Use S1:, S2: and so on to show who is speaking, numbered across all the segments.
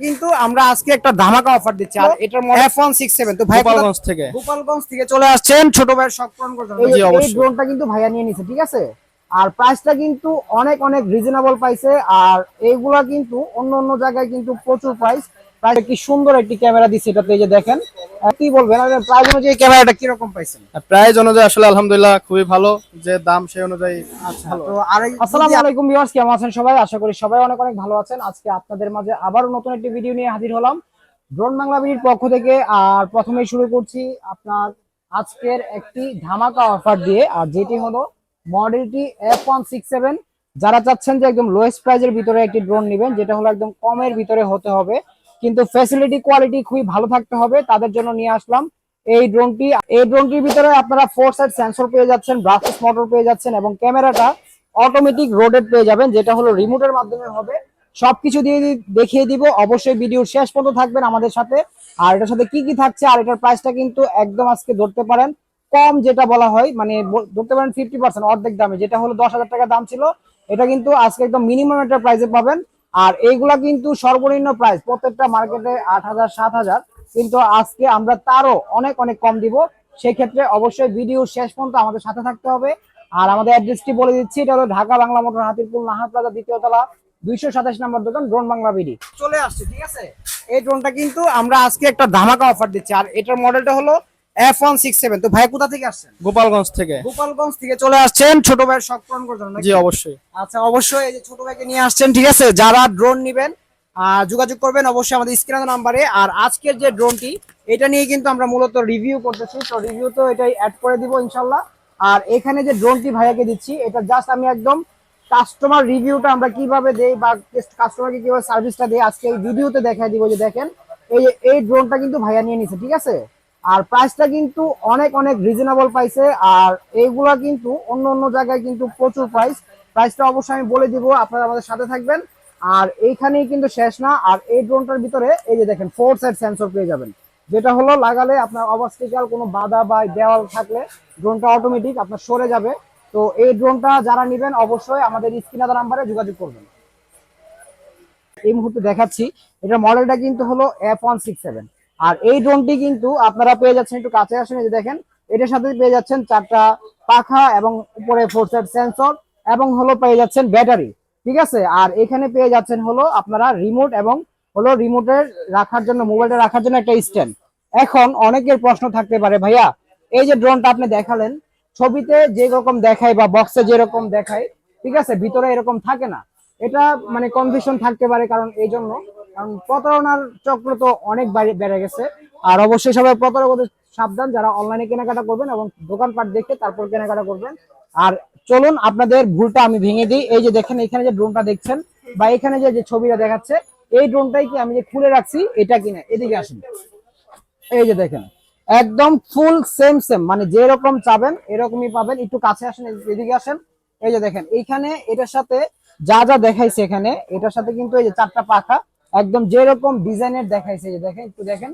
S1: কিন্তু আমরা আজকে একটা ধামাকা অফার দিচ্ছি আর এটার মডেল F167 তো ভাই
S2: গোপালগঞ্জ থেকে।
S1: গোপালগঞ্জ থেকে চলে আসছেন ছোট ভাইয়ের শখ পূরণ করতে
S2: জি,
S1: এই ড্রোনটা কিন্তু ভাইয়া নিয়ে নিছে ঠিক আছে? আর প্রাইসটা কিন্তু অনেক অনেক রিজনেবল পাইছে আর এইগুলা কিন্তু অন্য অন্য জায়গায় কিন্তু প্রচুর প্রাইস প্রাইস কি সুন্দর একটি ক্যামেরা দিচ্ছে এটাতে এই যে দেখেন। কি বলবেন? প্রাইস অনুযায়ী ক্যামেরাটা কীরকম পাইছেন?
S2: প্রাইস অনুযায়ী আসলে আলহামদুলিল্লাহ খুবই ভালো যে দাম সেই অনুযায়ী ভালো।
S1: তো আর আসসালামু আলাইকুম ভিউয়ার্স কেমন আছেন সবাই? আশা করি সবাই অনেক অনেক ভালো আছেন। আজকে আপনাদের মাঝে আবারও নতুন একটি ভিডিও নিয়ে হাজির হলাম। ড্রোন বাংলা বিডির পক্ষ থেকে আর প্রথমেই শুরু করছি আপনার আজকের একটি ধামাকা অফার দিয়ে আর যেটি হলো মডেলটি এফ ওয়ান সিক্স সেভেন যারা চাচ্ছেন যে একদম লোয়েস্ট প্রাইজের ভিতরে একটি ড্রোন নেবেন যেটা হলো একদম কমের ভিতরে হতে হবে। কিন্তু ফ্যাসিলিটি কোয়ালিটি খুবই ভালো থাকতে হবে। তাদের জন্য নিয়ে আসলাম এই ড্রোনটি এই ড্রোনটির ভিতরে আপনারা ফোর সাইড সেন্সর পেয়ে যাচ্ছেন ব্রাসেস মোটর পেয়ে যাচ্ছেন এবং ক্যামেরাটা অটোমেটিক রোডেড পেয়ে যাবেন, যেটা হলো রিমোটের মাধ্যমে হবে। সবকিছু দিয়ে দেখিয়ে দিব। অবশ্যই ভিডিওর শেষ পর্যন্ত থাকবেন আমাদের সাথে। আর এটার সাথে কি কি থাকছে আর এটার প্রাইসটা কিন্তু একদম আজকে ধরতে পারেন। কম যেটা বলা হয় মানে ধরতে পারেন ফিফটি পার্সেন্ট অর্ধেক দামে, যেটা হলো দশ হাজার টাকা দাম ছিল। এটা কিন্তু আজকে একদম মিনিমাম একটা প্রাইসে পাবেন। আর এইগুলা কিন্তু সর্বনিম্ন প্রাইস প্রত্যেকটা মার্কেটে আট হাজার, সাত হাজার। কিন্তু আজকে আমরা তারও অনেক অনেক কম দিব। সেক্ষেত্রে অবশ্যই ভিডিও শেষ পর্যন্ত আমাদের সাথে থাকতে হবে। আর আমাদের অ্যাড্রেসটি বলে দিচ্ছি, এটা হলো ঢাকা বাংলা মোটর হাতিরপুল, নাহার প্লাজা, দ্বিতীয় তলা, দুইশো সাতাশ নম্বর দোকান ড্রোন বাংলা বিডি চলে আসছে, ঠিক আছে? এই ড্রোনটা কিন্তু আমরা আজকে একটা ধামাকা অফার দিচ্ছি। আর এটার মডেলটা হলো এফ ওয়ান সিক্স সেভেন তো ভাই কোথা থেকে আসছেন?
S2: গোপালগঞ্জ থেকে।
S1: গোপালগঞ্জ থেকে চলে আসছেন। ছোট ভাইয়ের শখ পূরণ করতে
S2: জি অবশ্যই।
S1: আচ্ছা অবশ্যই এই যে ছোট ভাইকে নিয়ে আসছেন ঠিক আছে? যারা ড্রোন নেবেন যোগাযোগ করবেন অবশ্যই আমাদের স্ক্রিন নাম্বারে আর আজকের যে ড্রোনটি এটা নিয়ে কিন্তু আমরা মূলত রিভিউ করতেছি। তো রিভিউ তো এটাই অ্যাড করে দিব ইনশাল্লাহ। আর এখানে যে ড্রোনটি ভাইয়াকে দিচ্ছি এটা জাস্ট আমি একদম কাস্টমার রিভিউটা আমরা কীভাবে দেই বা কাস্টমারকে কীভাবে সার্ভিসটা দেই আজকে এই ভিডিওতে দেখাই দিব যে দেখেন। এই এই ড্রোনটা কিন্তু ভাইয়া নিয়ে নিছে ঠিক আছে? আর প্রাইসটা কিন্তু অনেক অনেক রিজনেবল পাইছে আর এইগুলা কিন্তু অন্য অন্য জায়গায় কিন্তু প্রচুর প্রাইস প্রাইসটা অবশ্যই আমি বলে দিব, আপনারা আমাদের সাথে থাকবেন। আর এইখানেই কিন্তু শেষ না। আর এই ড্রোনটার ভিতরে, এই যে দেখেন ফোর সাইড সেন্সর পেয়ে যাবেন। যেটা হলো, লাগালে আপনার অবস্টিক্যাল কোনো বাধা বা দেওয়াল থাকলে ড্রোনটা অটোমেটিক আপনার সরে যাবে। তো এই ড্রোনটা যারা নেবেন, অবশ্যই আমাদের স্ক্রিনার নাম্বারে যোগাযোগ করবেন। এই মুহূর্তে দেখাচ্ছি এটা মডেলটা কিন্তু হলো এফ ওয়ান সিক্স সেভেন আর এই ড্রোনটি কিন্তু আপনারা পেয়ে যাচ্ছেন একটু কাছে আসেন, এই যে দেখেন, এটার সাথে পেয়ে যাচ্ছেন চারটা পাখা এবং উপরে ফোর সাইড সেন্সর এবং হলো পেয়ে যাচ্ছেন ব্যাটারি ঠিক আছে? আর এখানে পেয়ে যাচ্ছেন হলো আপনারা রিমোট এবং হলো রিমোটের রাখার জন্য মোবাইলটা রাখার জন্য একটা স্ট্যান্ড এখন অনেকের প্রশ্ন থাকতে পারে, ভাইয়া, এই যে ড্রোনটা আপনি দেখালেন, ছবিতে যে রকম দেখায় বা বক্সে যেরকম দেখায়, ঠিক আছে? ভিতরে এরকম থাকে না। এটা মানে কনফিউশন থাকতে পারে কারণ এই জন্য কারণ প্রতারণার চক্র তো অনেক বেড়ে গেছে। আর অবশ্যই সবাই প্রতারক হতে সাবধান, যারা অনলাইনে কেনাকাটা করবেন এবং দোকানপাট দেখে তারপর কেনাকাটা করবেন। আর চলুন, আপনাদের ভুলটা আমি ভেঙে দিই। এই যে দেখেন, এখানে যে ড্রোনটা দেখছেন বা এখানে যে যে ছবিটা দেখাচ্ছে, এই ড্রোনটাই কি আমি যে খুলে রাখছি, এটা কিনা এদিকে আসুন। এই যে দেখেন, একদম ফুল সেম সেম মানে যেরকম চাবেন, এরকমই পাবেন। একটু কাছে আসেন, এদিকে আসেন। এই যে দেখেন, এইখানে এটার সাথে যা যা দেখাইছে এখানে, এটার সাথে কিন্তু এই যে চারটা পাখা একদম যেরকম ডিজাইনের দেখাইছে দেখেন, একটু দেখেন।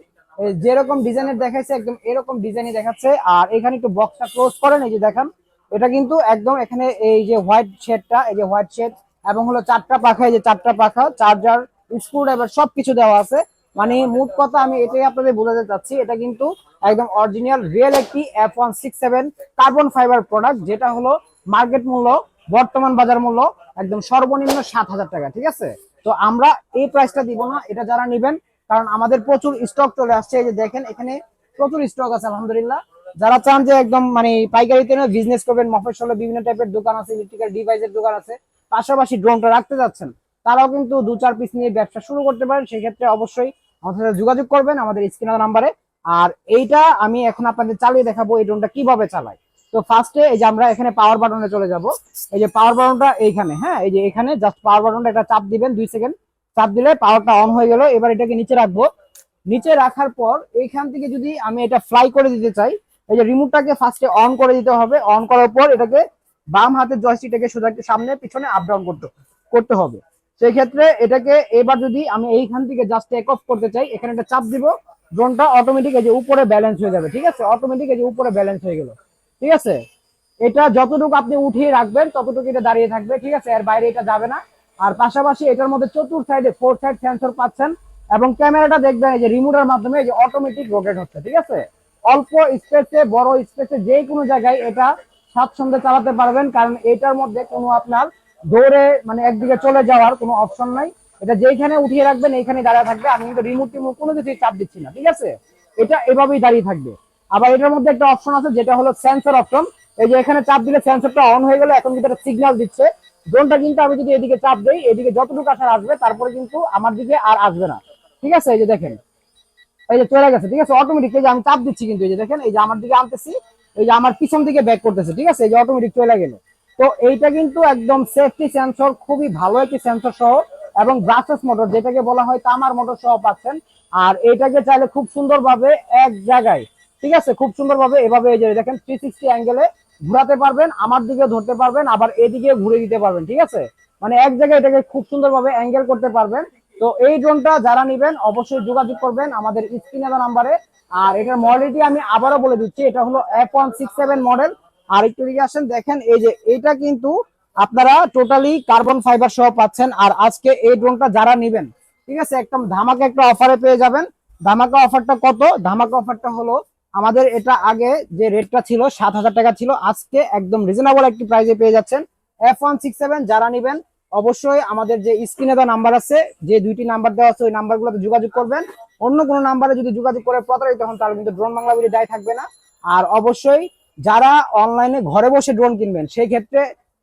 S1: যেরকম ডিজাইনের দেখাইছে, একদম এরকম ডিজাইনই দেখাচ্ছে। আর এখানে একটু বক্সটা ক্লোজ করেন, এই যে দেখেন। এটা কিন্তু একদম এখানে এই যে হোয়াইট শেডটা এই যে হোয়াইট শেড এবং হলো চারটা পাখা, এই যে চারটা পাখা চার্জার স্ক্রু ড্রাইভার সবকিছু দেওয়া আছে। মানে মোট কথা আমি এটাই আপনাদের বোঝাতে চাচ্ছি, এটা কিন্তু একদম অরিজিনাল রিয়েল একটি F one six seven carbon fibre product যেটা হলো মার্কেট মূল্য, বর্তমান বাজার মূল্য, একদম সর্বনিম্ন সাত হাজার টাকা, ঠিক আছে? তো আমরা এই প্রাইসটা দিব না, এটা যারা নেবেন, কারণ আমাদের প্রচুর স্টক চলে আসছে। এই যে দেখেন, এখানে প্রচুর স্টক আছে, আলহামদুলিল্লাহ। যারা চান যে একদম মানে পাইকারিতে বিজনেস করবেন মফসলে বিভিন্ন টাইপের দোকান আছে ইলেকট্রিক্যাল ডিভাইসের দোকান আছে, পাশাপাশি ড্রোনটা রাখতে যাচ্ছেন, তারাও কিন্তু দু চার পিস নিয়ে ব্যবসা শুরু করতে পারেন। সেক্ষেত্রে অবশ্যই আমাদের সাথে যোগাযোগ করবেন, আমাদের স্ক্রিনার নাম্বারে আর এইটা আমি এখন আপনাদের চালিয়ে দেখাবো, এই ড্রোনটা কীভাবে চালায়। তো ফার্স্টে এই যে আমরা এখানে পাওয়ার বাটনে চলে যাব। এই যে পাওয়ার বাটনটা এইখানে হ্যাঁ? এই যে এখানে জাস্ট পাওয়ার বাটনটা একটা চাপ দিবেন, দুই সেকেন্ড চাপ দিলে পাওয়ারটা অন হয়ে গেল। এবার এটাকে নিচে রাখব। নিচে রাখার পর এইখান থেকে যদি আমি এটা ফ্লাই করে দিতে চাই, এই যে রিমোটটাকে ফার্স্টে অন করে দিতে হবে। অন করার পর এটাকে বাম হাতের জয়স্টিকটাকে সোজা সামনে, পিছনে আপ ডাউন করতে করতে হবে। সেই ক্ষেত্রে এটাকে এবার যদি আমি এইখান থেকে জাস্ট টেক অফ করতে চাই, এখানে একটা চাপ দিব। ড্রোনটা অটোমেটিক এই যে উপরে ব্যালেন্স হয়ে যাবে, ঠিক আছে? অটোমেটিক এই যে উপরে ব্যালেন্স হয়ে গেল। ঠিক আছে? এটা যতটুকু আপনি উঠিয়ে রাখবেন, ততটুকু এটা দাঁড়িয়ে থাকবে, ঠিক আছে? এর বাইরে এটা যাবে না। আর পাশাপাশি এটার মধ্যে চতুর সাইডে ফোর সাইড সেন্সর পাচ্ছেন এবং ক্যামেরাটা দেখবেন এই যে রিমোটের মাধ্যমে এই যে অটোমেটিক রোটেট হচ্ছে, ঠিক আছে? অল্প স্পেসে বড় স্পেসে যে কোনো জায়গায় এটা স্বাচ্ছন্দ্যে চালাতে পারবেন, কারণ এটার মধ্যে কোনো আপনার দৌড়ে মানে একদিকে চলে যাওয়ার কোনো অপশন নাই। এটা যেইখানে উঠিয়ে রাখবেন এইখানে দাঁড়িয়ে থাকবে। আমি কিন্তু রিমোট টিমোট কোনো কিছুই চাপ দিচ্ছি না, ঠিক আছে? এটা এভাবেই দাঁড়িয়ে থাকবে। আবার এটার মধ্যে একটা অপশন আছে, যেটা হলো সেন্সর অপশন এই যে এখানে চাপ দিলে সেন্সরটা অন হয়ে গেলে এখন কিন্তু একটা সিগন্যাল দিচ্ছে। ড্রোনটা কিন্তু আমি যদি এদিকে চাপ দেই, এদিকে যতটুকু আসার আসবে, তারপরে কিন্তু আমার দিকে আর আসবে না। ঠিক আছে? এই যে দেখেন। এই যে চলে গেছে, ঠিক আছে? অটোমেটিক এই যে আমি চাপ দিচ্ছি কিন্তু, এই যে দেখেন, এই যে আমার দিকে আনতেছি, এই যে আমার পিছন দিকে ব্যাক করতেছে, ঠিক আছে? এই যে অটোমেটিক চলে গেল। তো এইটা কিন্তু একদম সেফটি সেন্সর খুবই ভালো একটি সেন্সর সহ, এবং ব্রাসেস মোটর যেটাকে বলা হয় তামার মোটর সহ পাচ্ছেন। আর এইটাকে চাইলে খুব সুন্দরভাবে এক জায়গায় ঠিক আছে? খুব সুন্দরভাবে এভাবে এই যে দেখেন থ্রি সিক্সটি অ্যাঙ্গেলে ঘুরাতে পারবেন, আমার দিকে ধরতে পারবেন, আবার এদিকে ঘুরে দিতে পারবেন, ঠিক আছে? মানে এক জায়গায় এটাকে খুব সুন্দরভাবে অ্যাঙ্গেল করতে পারবেন। তো এই ড্রোনটা যারা নেবেন, অবশ্যই যোগাযোগ করবেন আমাদের স্ক্রিনে নাম্বারে আর এটার মডেলটি আমি আবারও বলে দিচ্ছি, এটা হলো F one six seven model আর একটু দিকে আসেন, দেখেন, এই যে এটা কিন্তু আপনারা টোটালি কার্বন ফাইবার সহ পাচ্ছেন। আর আজকে এই ড্রোনটা যারা নেবেন, ঠিক আছে, একদম ধামাকা একটা অফারে পেয়ে যাবেন। ধামাকা অফারটা কত? ধামাকা অফারটা হলো আমাদের এটা আগে যে রেটটা ছিল সাত হাজার টাকা ছিল, আজকে একদম রিজনেবল একটি প্রাইসে পেয়ে যাচ্ছেন। এফ ওয়ান সিক্স সেভেন যারা নেবেন, অবশ্যই আমাদের যে স্ক্রিনে দেওয়া নাম্বার আছে, যে দুইটি নাম্বার দেওয়া আছে, ওই নাম্বারগুলোতে যোগাযোগ করবেন। অন্য কোনো নাম্বারে যদি যোগাযোগ করে প্রতারিত হন, তাহলে কিন্তু ড্রোন বাংলা দায় থাকবে না। আর অবশ্যই যারা অনলাইনে ঘরে বসে ড্রোন কিনবেন, সেই ক্ষেত্রে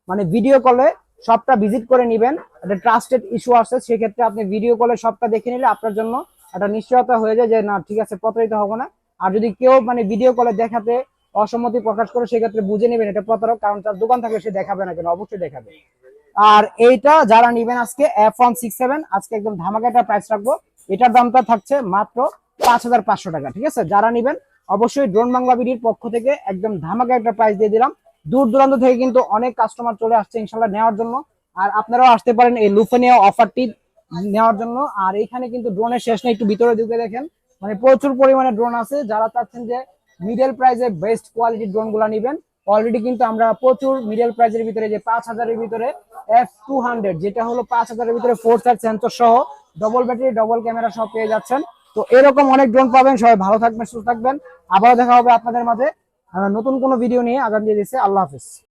S1: মানে ভিডিও কলে সবটা ভিজিট করে নেবেন। একটা ট্রাস্টেড ইস্যু আছে সেক্ষেত্রে আপনি ভিডিও কলে সবটা দেখে নিলে আপনার জন্য একটা নিশ্চয়তা হয়ে যায় যে, না, ঠিক আছে, প্রতারিত হব না। আর যদি কেউ মানে ভিডিও কলে দেখাতে অসম্মতি প্রকাশ করে, সেক্ষেত্রে বুঝে নেবেন এটা প্রতারক, কারণ তার দোকান থাকলে সে দেখাবে না কেন? অবশ্যই দেখাবে। আর এইটা যারা নিবেন আজকে এফ ওয়ান সিক্স সেভেন আজকে একদম ধামাকা একটা প্রাইস রাখব। এটার দামটা থাকছে মাত্র পাঁচ হাজার পাঁচশো টাকা, ঠিক আছে? যারা নিবেন, অবশ্যই ড্রোন বাংলা বিডির পক্ষ থেকে একদম ধামাকা একটা প্রাইস দিয়ে দিলাম। দূর দূরান্ত থেকে কিন্তু অনেক কাস্টমার চলে আসছে ইনশাল্লাহ নেওয়ার জন্য। আর আপনারাও আসতে পারেন এই লুফেনিয়া অফারটি নেওয়ার জন্য। আর এখানে কিন্তু ড্রোনের শেষ নেই, একটু ভিতরে ঢুকে দেখেন। মানে প্রচুর পরিমাণে ড্রোন আছে। যারা চাচ্ছেন যে মিডল প্রাইসে বেস্ট কোয়ালিটির ড্রোনগুলা নিবেন অলরেডি কিন্তু আমরা প্রচুর মিডল প্রাইসের ভিতরে যে পাঁচ হাজারের ভিতরে এফ টু হান্ড্রেড যেটা হলো পাঁচ হাজারের ভিতরে ফোর সাইড সেন্সর সহ ডবল ব্যাটারি ডবল ক্যামেরা সব পেয়ে যাচ্ছেন। তো এরকম অনেক ড্রোন পাবেন, সবাই ভালো থাকবেন, সুস্থ থাকবেন। আবারও দেখা হবে আপনাদের মাঝে। নতুন কোনো ভিডিও নিয়ে আগাম দিয়ে দিচ্ছে আল্লাহ হাফিজ।